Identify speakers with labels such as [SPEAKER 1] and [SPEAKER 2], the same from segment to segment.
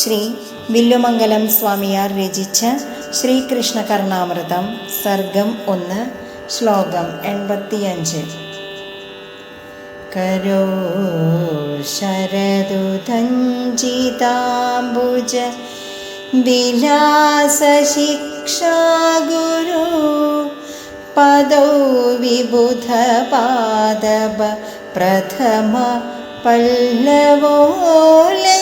[SPEAKER 1] ശ്രീ വില്ലുമംഗലം സ്വാമിയാർ രചിച്ച ശ്രീകൃഷ്ണ കർണാമൃതം സർഗം ഒന്ന് ശ്ലോകം എൺപത്തിയഞ്ച്. കരോ ശരദുതഞ്ചിതാംബുജ വിലാസശിക്ഷാ ഗുരു പദൗ വിബുധ പാദപ പ്രഥമ പല്ലവോലംഘിനൗ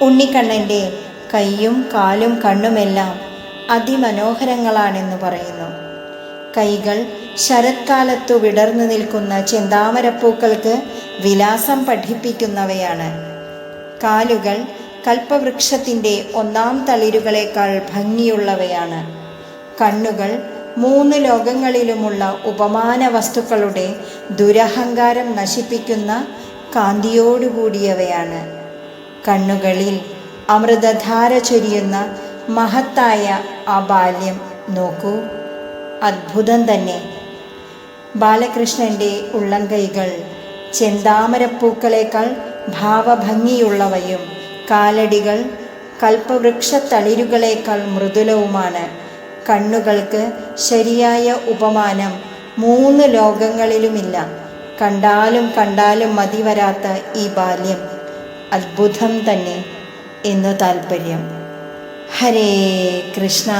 [SPEAKER 1] ഉണ്ണിക്കണ്ണന്റെ കൈയും കാലും കണ്ണുമെല്ലാം അതിമനോഹരങ്ങളാണെന്ന് പറയുന്നു. കൈകൾ ശരത്കാലത്തു വിടർന്നു നിൽക്കുന്ന ചെന്താമരപ്പൂക്കൾക്ക് വിലാസം പഠിപ്പിക്കുന്നവയാണ്. കാലുകൾ കൽപ്പവൃക്ഷത്തിന്റെ ഒന്നാം തളിരുകളേക്കാൾ ഭംഗിയുള്ളവയാണ്. കണ്ണുകൾ മൂന്ന് ലോകങ്ങളിലുമുള്ള ഉപമാന വസ്തുക്കളുടെ ദുരഹങ്കാരം നശിപ്പിക്കുന്ന കാന്തിയോടുകൂടിയവയാണ്. കണ്ണുകളിൽ അമൃതധാര ചൊരിയുന്ന മഹത്തായ ആ ബാല്യം നോക്കൂ. അത്ഭുതം തന്നെ. ബാലകൃഷ്ണന്റെ ഉള്ളംകൈകൾ ചെന്താമരപ്പൂക്കളേക്കാൾ ഭാവഭംഗിയുള്ളവയും കാലടികൾ കൽപ്പവൃക്ഷത്തളിരുകളേക്കാൾ മൃദുലവുമാണ്. കണ്ണുകൾക്ക് ശരിയായ ഉപമാനം മൂന്ന് ലോകങ്ങളിലുമില്ല. കണ്ടാലും കണ്ടാലും മതിവരാത്ത ഈ ബാല്യം. അത്ഭുതം തന്നെ എന്നു താൽപ്പര്യം ഹരേ കൃഷ്ണ